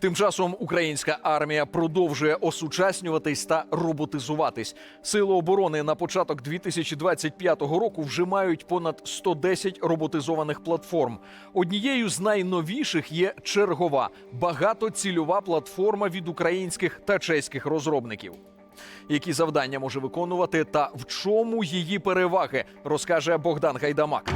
Тим часом українська армія продовжує осучаснюватись та роботизуватись. Сили оборони на початок 2025 року вже мають понад 110 роботизованих платформ. Однією з найновіших є чергова багатоцільова платформа від українських та чеських розробників. Які завдання може виконувати та в чому її переваги, розкаже Богдан Гайдамак.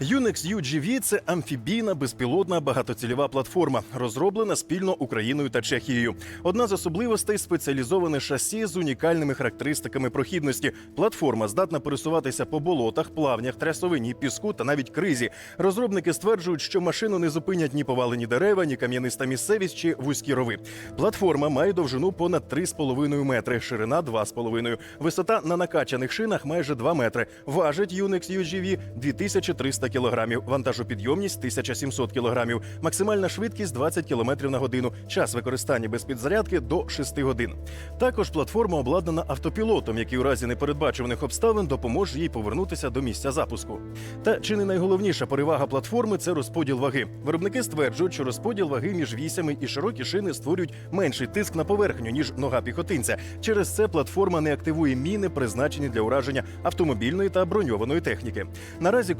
Unix UGV – це амфібійна безпілотна багатоцільова платформа, розроблена спільно Україною та Чехією. Одна з особливостей спеціалізоване шасі з унікальними характеристиками прохідності. Платформа здатна пересуватися по болотах, плавнях, трясовині, піску та навіть кризі. Розробники стверджують, що машину не зупинять ні повалені дерева, ні кам'яниста місцевість чи вузькі рови. Платформа має довжину понад 3,5 метри, ширина 2,5. Висота на накачаних шинах майже 2 метри. Важить Unix UGV 2300 кілограмів, вантажопідйомність 1700 кілограмів, максимальна швидкість 20 кілометрів на годину, час використання без підзарядки до 6 годин. Також платформа обладнана автопілотом, який у разі непередбачуваних обставин допоможе їй повернутися до місця запуску. Та чи не найголовніша перевага платформи це розподіл ваги. Виробники стверджують, що розподіл ваги між вісями і широкі шини створюють менший тиск на поверхню ніж нога піхотинця. Через це платформа не активує міни, призначені для ураження автомобільної та броньованої техніки. Наразі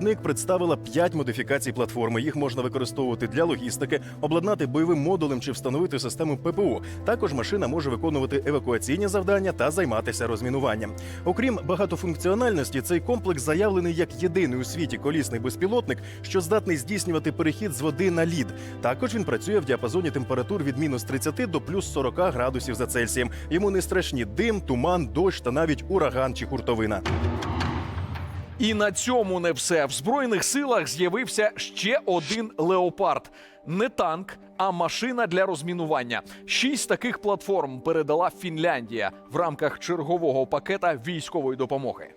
компанія-виробник представила 5 модифікацій платформи. Їх можна використовувати для логістики, обладнати бойовим модулем чи встановити систему ППО. Також машина може виконувати евакуаційні завдання та займатися розмінуванням. Окрім багатофункціональності, цей комплекс заявлений як єдиний у світі колісний безпілотник, що здатний здійснювати перехід з води на лід. Також він працює в діапазоні температур від мінус 30 до плюс 40 градусів за Цельсієм. Йому не страшні дим, туман, дощ та навіть ураган чи хуртовина. І на цьому не все. В збройних силах з'явився ще один леопард. Не танк, а машина для розмінування. Шість таких платформ передала Фінляндія в рамках чергового пакета військової допомоги.